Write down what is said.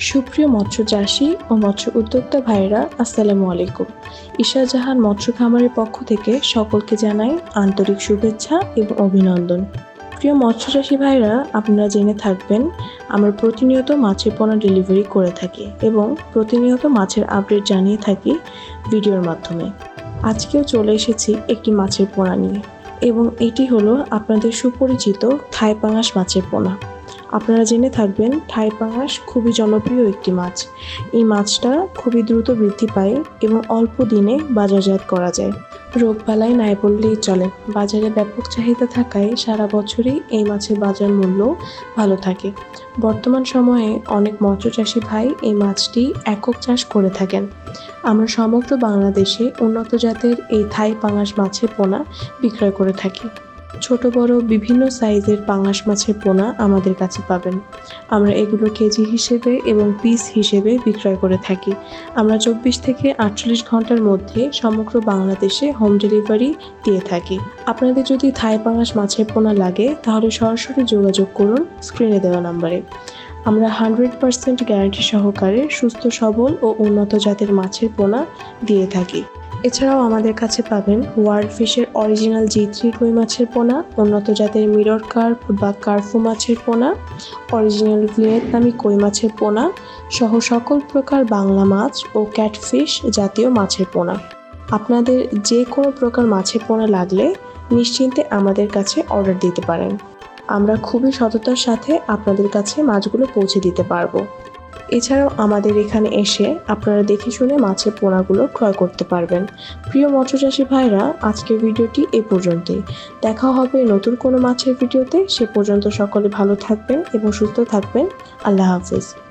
সুপ্রিয় মৎস্য চাষী ও মৎস্য উদ্যোক্তা ভাইরা আসসালামু আলাইকুম। ঈশা জাহান মৎস্য খামারের পক্ষ থেকে সকলকে জানাই আন্তরিক শুভেচ্ছা এবং অভিনন্দন। প্রিয় মৎস্য চাষী ভাইরা আপনারা জেনে থাকবেন, আমরা প্রতিনিয়ত মাছের পোনা ডেলিভারি করে থাকি এবং প্রতিনিয়ত মাছের আপডেট জানিয়ে থাকি ভিডিওর মাধ্যমে। আজকেও চলে এসেছি একটি মাছের পোনা নিয়ে এবং এটি হলো আপনাদের সুপরিচিত থাই পাঙাশ মাছের পোনা। আপনারা জেনে থাকবেন, থাই পাঙাশ খুবই জনপ্রিয় একটি মাছ। এই মাছটা খুবই দ্রুত বৃদ্ধি পায় এবং অল্প দিনে বাজারজাত করা যায়। রোগ রোগবালাই নাই বললেই চলে। বাজারে ব্যাপক চাহিদা থাকায় সারা বছরই এই মাছের বাজার মূল্য ভালো থাকে। বর্তমান সময়ে অনেক মৎস্যচাষী ভাই এই মাছটি একক চাষ করে থাকেন। আমরা সমগ্র বাংলাদেশে উন্নত জাতের এই থাই পাঙাশ মাছের পোনা বিক্রয় করে থাকি। ছোট, বড়, বিভিন্ন সাইজের পাঙাশ মাছের পোনা আমাদের কাছে পাবেন। আমরা এগুলো কেজি হিসেবে এবং পিস হিসেবে বিক্রয় করে থাকি। আমরা চব্বিশ থেকে আটচল্লিশ ঘণ্টার মধ্যে সমগ্র বাংলাদেশে হোম ডেলিভারি দিয়ে থাকি। আপনাদের যদি থাই পাঙাশ মাছের পোনা লাগে, তাহলে সরাসরি যোগাযোগ করুন স্ক্রিনে দেওয়া নাম্বারে। আমরা হান্ড্রেড পার্সেন্ট গ্যারান্টি সহকারে সুস্থ, সবল ও উন্নত জাতের মাছের পোনা দিয়ে থাকি। এছাড়াও আমাদের কাছে পাবেন ওয়ার্ল্ড ফিশের অরিজিনাল জি থ্রি কই মাছের পোনা, উন্নত জাতের মিরর কার্প বা কার্ফু মাছের পোনা, অরিজিনাল ভিয়েতনামি কই মাছের পোনা সহ সকল প্রকার বাংলা মাছ ও ক্যাটফিশ জাতীয় মাছের পোনা। আপনাদের যে কোনো প্রকার মাছের পোনা লাগলে নিশ্চিন্তে আমাদের কাছে অর্ডার দিতে পারেন। আমরা খুবই সততার সাথে আপনাদের কাছে মাছগুলো পৌঁছে দিতে পারব। এছাড়াও আমাদের এখানে এসে আপনারা দেখে শুনে মাছের পোনাগুলো ক্রয় করতে পারবেন। প্রিয় মৎস্যচাষী ভাইরা, আজকের ভিডিওটি এ পর্যন্তই। দেখা হবে নতুন কোনো মাছের ভিডিওতে। সে পর্যন্ত সকলে ভালো থাকবেন এবং সুস্থ থাকবেন। আল্লাহ হাফিজ।